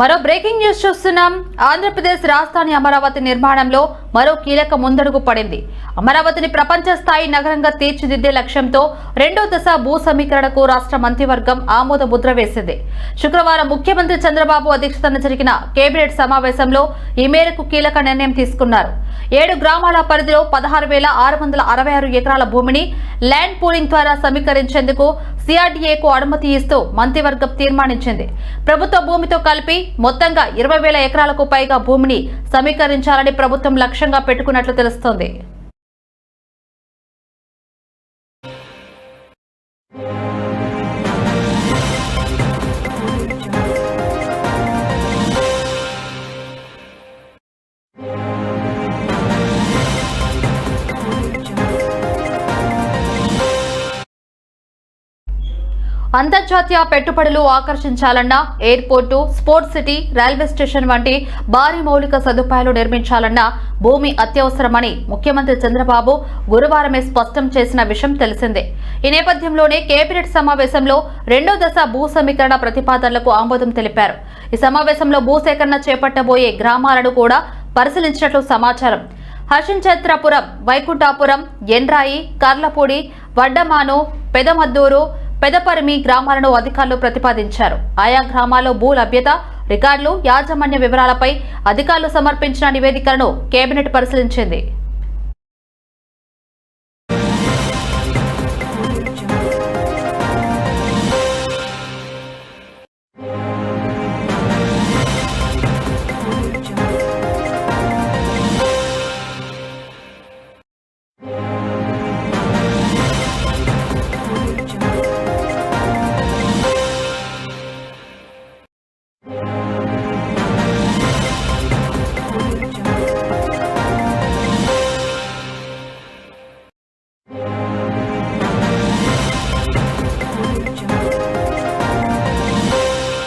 మరో breaking news చూస్తున్నాం. ఆంధ్రప్రదేశ్ రాజధాని అమరావతి నిర్మాణంలో మరో కీలక ముందడుగు పడింది. అమరావతిని ప్రపంచ స్థాయి నగరంగా తీర్చిదిద్దే లక్ష్యంతో రెండో దశ భూ సమీకరణకు రాష్ట్ర మంత్రివర్గం ఆమోద ముద్ర వేసింది. శుక్రవారం ముఖ్యమంత్రి చంద్రబాబు అధ్యక్షతన జరిగిన కేబినెట్ సమావేశంలో ఈ మేరకు కీలక నిర్ణయం తీసుకున్నారు. ఏడు గ్రామాల పరిధిలో పదహారు వేల ఆరు వందల అరవై ఆరు ఎకరాల భూమిని ల్యాండ్ పూలింగ్ ద్వారా సమీకరించేందుకు సిఆర్డీఏకు అనుమతి ఇస్తూ మంత్రివర్గం తీర్మానించింది. ప్రభుత్వ భూమితో కలిపి మొత్తంగా ఇరవై వేల ఎకరాలకు పైగా భూమిని సమీకరించాలని ప్రభుత్వం లక్ష్యంగా పెట్టుకున్నట్లు తెలుస్తోంది. అంతర్జాతీయ పెట్టుబడులు ఆకర్షించాలన్నా airport sports city railway station వంటి భారీ మౌలిక సదుపాయాలు నిర్మించాలన్నా భూమి అత్యవసరమని ముఖ్యమంత్రి చంద్రబాబు గురువారమే స్పష్టం చేసిన విషయం తెలిసిందే. ఈ నేపథ్యంలోనే కేబినెట్ సమావేశంలో రెండో దశ భూ సమీకరణ ప్రతిపాదనలకు ఆమోదం తెలిపారు. ఈ సమావేశంలో భూసేకరణ చేపట్టబోయే గ్రామాలను కూడా పరిశీలించినట్లు సమాచారం. హర్షించేత్రపురం వైకుంఠాపురం ఎండ్రాయి కర్లపూడి వడ్డమాను పెదమద్దూరు పెదపరిమి గ్రామాలను అధికారులు ప్రతిపాదించారు. ఆయా గ్రామాల్లో భూ లభ్యత రికార్డులు యాజమాన్య వివరాలపై అధికారులు సమర్పించిన నివేదికలను కేబినెట్ పరిశీలించింది.